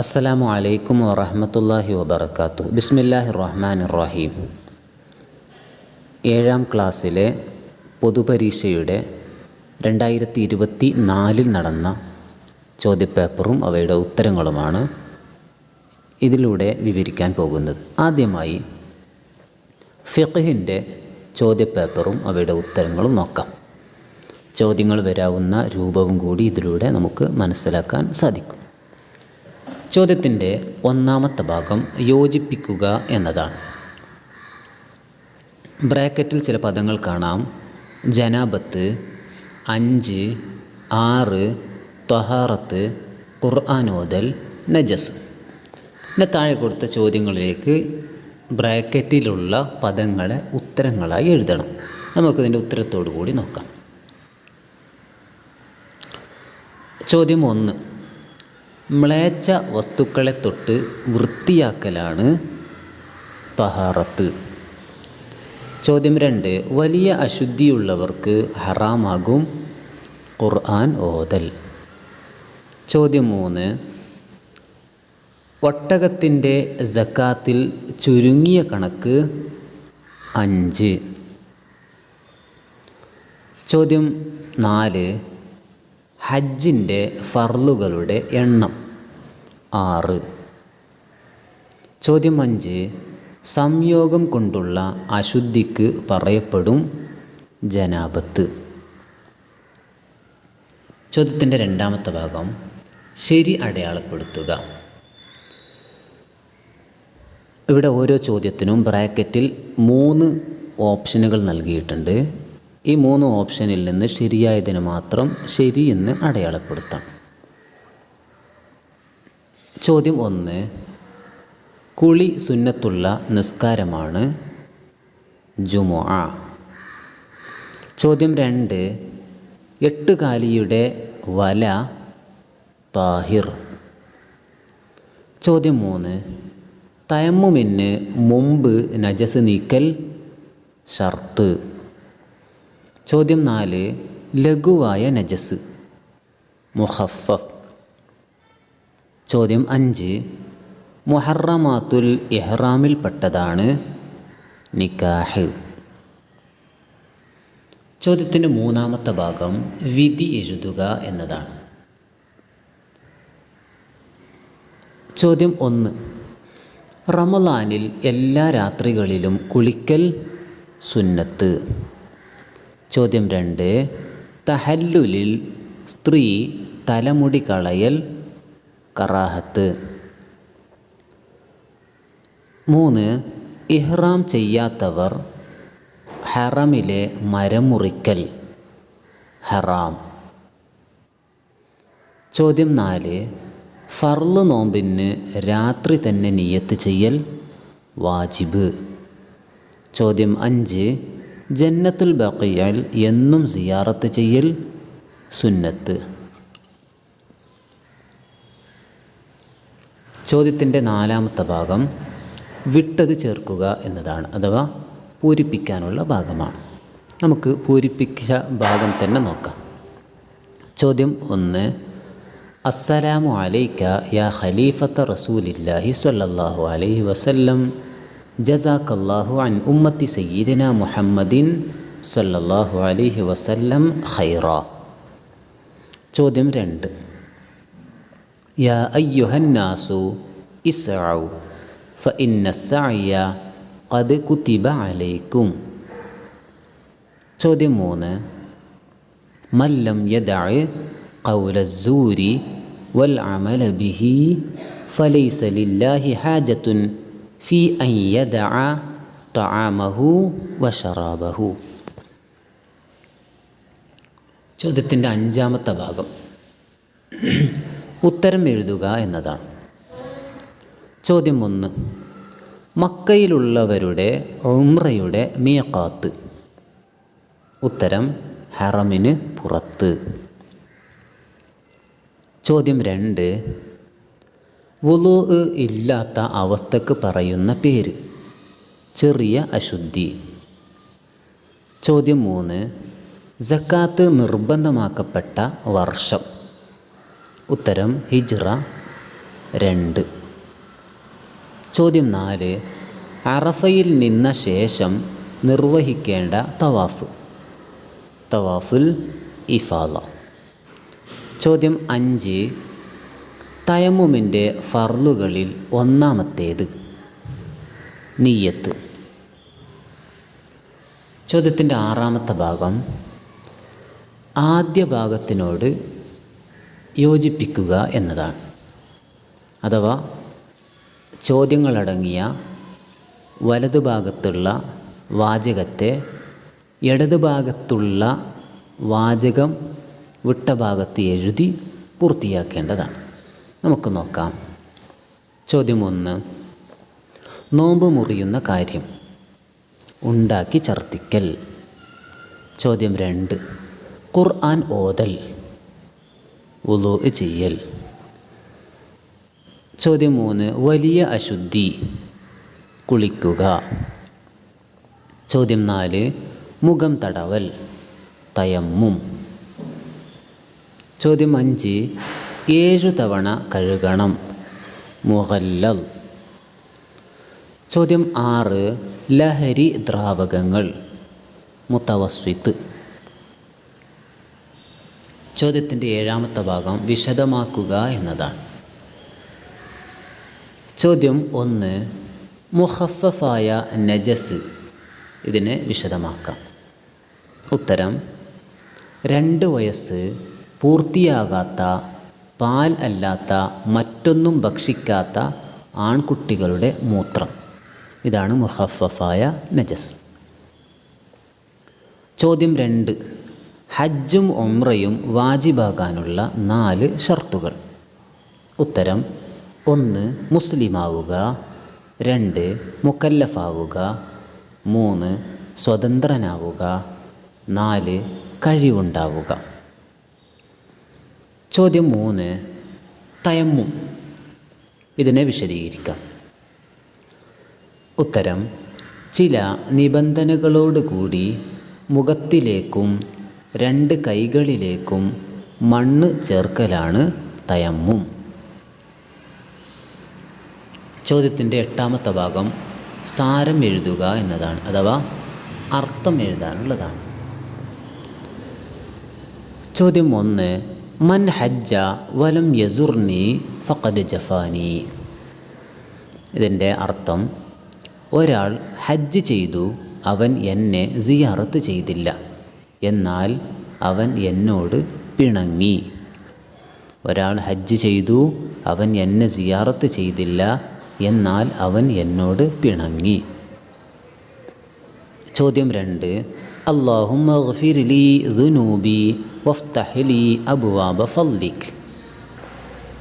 അസ്സലാമു അലൈക്കും വറഹമത്തല്ലാഹി വബർക്കാത്തു ബിസ്മില്ലാഹി റഹ്മാൻ റഹീം ഏഴാം ക്ലാസ്സിലെ പൊതുപരീക്ഷയുടെ രണ്ടായിരത്തി ഇരുപത്തി നാലിൽ നടന്ന ചോദ്യപേപ്പറും അവയുടെ ഉത്തരങ്ങളുമാണ് ഇതിലൂടെ വിവരിക്കാൻ പോകുന്നത്. ആദ്യമായി ഫിഖിന്റെ ചോദ്യപേപ്പറും അവയുടെ ഉത്തരങ്ങളും നോക്കാം. ചോദ്യങ്ങൾ വരാവുന്ന രൂപവും കൂടി ഇതിലൂടെ നമുക്ക് മനസ്സിലാക്കാൻ സാധിക്കും. ചോദ്യത്തിന്റെ ഒന്നാമത്തെ ഭാഗം യോജിപ്പിക്കുക എന്നതാണ്. ബ്രാക്കറ്റിൽ ചില പദങ്ങൾ കാണാം. ജനാബത്ത് അഞ്ച് ആറ് ത്വഹാറത്ത് ഖുർആാനോദൽ നജസ്. പിന്നെ താഴെ കൊടുത്ത ചോദ്യങ്ങളിലേക്ക് ബ്രാക്കറ്റിലുള്ള പദങ്ങളെ ഉത്തരങ്ങളായി എഴുതണം. നമുക്കിതിന്റെ ഉത്തരത്തോടു കൂടി നോക്കാം. ചോദ്യം ഒന്ന്. മ്ലേച്ഛ വസ്തുക്കളെ തൊട്ട് വൃത്തിയാക്കലാണ് തഹാറത്ത്. ചോദ്യം രണ്ട് വലിയ അശുദ്ധിയുള്ളവർക്ക് ഹറാമാകും ഖുർആൻ ഓതൽ. ചോദ്യം മൂന്ന് ഒട്ടകത്തിന്റെ ജക്കാത്തിൽ ചുരുങ്ങിയ കണക്ക് അഞ്ച്. ചോദ്യം നാല് ഹജ്ജിന്റെ ഫർലുകളുടെ എണ്ണം. ആറ്. ചോദ്യം അഞ്ച്. സംയോഗം കൊണ്ടുള്ള അശുദ്ധിക്ക് പറയപ്പെടും ജനാപത്ത്. ചോദ്യത്തിന്റെ രണ്ടാമത്തെ ഭാഗം. ശരി അടയാളപ്പെടുത്തുക. ഇവിടെ ഓരോ ചോദ്യത്തിനും ബ്രാക്കറ്റിൽ മൂന്ന് ഓപ്ഷനുകൾ നൽകിയിട്ടുണ്ട്. ഈ മൂന്ന് ഓപ്ഷനിൽ നിന്ന് ശരിയായതിന് മാത്രം ശരി എന്ന് അടയാളപ്പെടുത്താം. ചോദ്യം ഒന്ന്. കുളി സുന്നത്തുള്ള നിസ്കാരമാണ് ജുമുഅ. ചോദ്യം രണ്ട്. എട്ടുകാലിയുടെ വല താഹിർ. ചോദ്യം മൂന്ന്. തയമ്മുമിന് മുമ്പ് നജസ് നീക്കൽ ഷർത്ത്. ചോദ്യം നാല് ലഘുവായ നജസ്. മുഹഫഫ്. ചോദ്യം അഞ്ച് മുഹറമാത്തുൽ ഇഹ്റാമിൽപ്പെട്ടതാണ് നിക്കാഹ്. ചോദ്യത്തിന്റെ മൂന്നാമത്തെ ഭാഗം വിധി എഴുതുക എന്നതാണ്. ചോദ്യം ഒന്ന് റമലാനിൽ എല്ലാ രാത്രികളിലും കുളിക്കൽ സുന്നത്ത്. ചോദ്യം രണ്ട്. തഹല്ലുലിൽ സ്ത്രീ തലമുടി കളയൽ കറാഹത്ത്. മൂന്ന് ഇഹ്റാം ചെയ്യാത്തവർ ഹറമിലെ മരം മുറിക്കൽ. ഹറാം. ചോദ്യം നാല് ഫർൾ നോമ്പിന് രാത്രി തന്നെ നിയത്ത് ചെയ്യൽ വാജിബ്. ചോദ്യം അഞ്ച് ജന്നത്തുൽ ബക്കിയാൽ എന്നും സിയാറത്ത് ചെയ്യൽ സുന്നത്ത്. ചോദ്യത്തിന്റെ നാലാമത്തെ ഭാഗം വിട്ടത് ചേർക്കുക എന്നതാണ് അഥവാ പൂരിപ്പിക്കാനുള്ള ഭാഗമാണ്. നമുക്ക് പൂരിപ്പിച്ച ഭാഗം തന്നെ നോക്കാം. ചോദ്യം ഒന്ന് അസ്സലാമു അലൈക്ക യാ ഖലീഫത്ത റസൂലില്ലാഹി സ്വല്ലല്ലാഹു അലൈഹി വസല്ലം جزاك الله عن أمة سيدنا محمد صلى الله عليه وسلم خيرا ചോദ്യം رند يا أيها الناس اسعوا فإن السعي قد كتب عليكم ചോദ്യം من لم يدع قول الزور والعمل به فليس لله حاجة ഫി അയ്യദ തആമഹു വശറാബഹു ചോദ്യത്തിന്റെ അഞ്ചാമത്തെ ഭാഗം. ഉത്തരം എഴുതുക എന്നതാണ്. ചോദ്യം ഒന്ന്. മക്കയിലുള്ളവരുടെ ഉംറയുടെ മീക്കാത്ത് ഉത്തരം ഹറമിന് പുറത്ത്. ചോദ്യം രണ്ട്. വുളു ഇല്ലാത്ത അവസ്ഥക്ക് പറയുന്ന പേര്. ചെറിയ അശുദ്ധി. ചോദ്യം മൂന്ന്. ജക്കാത്ത് നിർബന്ധമാക്കപ്പെട്ട വർഷം. ഉത്തരം ഹിജ്റ രണ്ട്. ചോദ്യം നാല്. അറഫയിൽ നിന്ന ശേഷം നിർവഹിക്കേണ്ട തവാഫ്. തവാഫുൽ ഇഫാദ. ചോദ്യം അഞ്ച്. തയമ്മുമിന്റെ ഫർലുകളിൽ ഒന്നാമത്തേത്. നീയത്ത്. ചോദ്യത്തിന്റെ ആറാമത്തെ ഭാഗം ആദ്യ ഭാഗത്തിനോട് യോജിപ്പിക്കുക എന്നതാണ്. അഥവാ ചോദ്യങ്ങളടങ്ങിയ വലതുഭാഗത്തുള്ള വാചകത്തെ ഇടതുഭാഗത്തുള്ള വാചകം വിട്ട ഭാഗത്ത് എഴുതി പൂർത്തിയാക്കേണ്ടതാണ്. നമുക്ക് നോക്കാം. ചോദ്യം ഒന്ന് നോമ്പ് മുറിയുന്ന കാര്യം. ഉണ്ടാക്കി ഛർദ്ദിക്കൽ. ചോദ്യം രണ്ട്. ഖുർആൻ ഓതൽ. ഉലു ചെയ്യൽ. ചോദ്യം മൂന്ന്. വലിയ അശുദ്ധി. കുളിക്കുക. ചോദ്യം നാല്. മുഖം തടവൽ. തയമ്മും. ചോദ്യം അഞ്ച്. ഏഴു തവണ കഴുകണം. മുഹല്ലൽ ചോദ്യം ആറ്. ലഹരി ദ്രാവകങ്ങൾ. മുത്തവസ്വിത്ത്. ചോദ്യത്തിന്റെ ഏഴാമത്തെ ഭാഗം വിശദമാക്കുക എന്നതാണ്. ചോദ്യം ഒന്ന്. മുഹഫഫായ നജസ്. ഇതിനെ വിശദമാക്കാം. ഉത്തരം. രണ്ട് വയസ്സ് പൂർത്തിയാകാത്ത പാൽ അല്ലാത്ത മറ്റൊന്നും ഭക്ഷിക്കാത്ത ആൺകുട്ടികളുടെ മൂത്രം. ഇതാണ് മുഹഫഫായ നജസ്. ചോദ്യം രണ്ട്. ഹജ്ജും ഒമ്രയും വാജിബാകാനുള്ള നാല് ഷർത്തുകൾ. ഉത്തരം ഒന്ന് മുസ്ലിമാവുക രണ്ട് മുക്കല്ലഫാവുക മൂന്ന് സ്വതന്ത്രനാവുക നാല് കഴിവുണ്ടാവുക. ചോദ്യം മൂന്ന്. തയമ്മും. ഇതിനെ വിശദീകരിക്കാം. ഉത്തരം. ചില നിബന്ധനകളോട് കൂടി മുഖത്തിലേക്കും രണ്ട് കൈകളിലേക്കും മണ്ണ് ചേർക്കലാണ് തയമ്മും. ചോദ്യത്തിന്റെ എട്ടാമത്തെ ഭാഗം സാരം എഴുതുക എന്നതാണ് അഥവാ അർത്ഥം എഴുതാനുള്ളതാണ്. ചോദ്യം ഒന്ന്. മൻ ഹജ്ജ വലം യസുർനി ഫഖദ് ജഫാനി ഇതിന്റെ അർത്ഥം ഒരാൾ ഹജ്ജ് ചെയ്തു അവൻ എന്നെ സിയാറത്ത് ചെയ്തില്ല. എന്നാൽ അവൻ എന്നോട് പിണങ്ങി. ഒരാൾ ഹജ്ജ് ചെയ്തു അവൻ എന്നെ സിയാറത്ത് ചെയ്തില്ല എന്നാൽ അവൻ എന്നോട് പിണങ്ങി. ചോദ്യം രണ്ട് അള്ളാഹും ذنوبي ദുനൂബി വഫ്തഹ്ലി അബുവാബ فضلك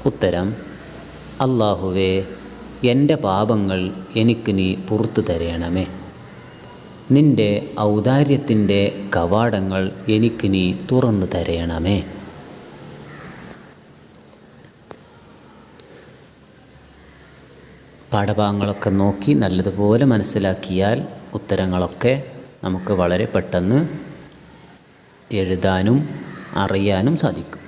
ഉത്തരം അള്ളാഹുവേ എന്റെ പാപങ്ങൾ എനിക്ക് നീ പുറത്തു തരയണമേ നിന്റെ ഔദാര്യത്തിന്റെ കവാടങ്ങൾ എനിക്ക് നീ തുറന്നു തരയണമേ പാഠഭാഗങ്ങളൊക്കെ നോക്കി നല്ലതുപോലെ മനസ്സിലാക്കിയാൽ ഉത്തരങ്ങളൊക്കെ നമുക്ക് വളരെ പെട്ടെന്ന് എഴുതാനും അറിയാനും സാധിക്കും.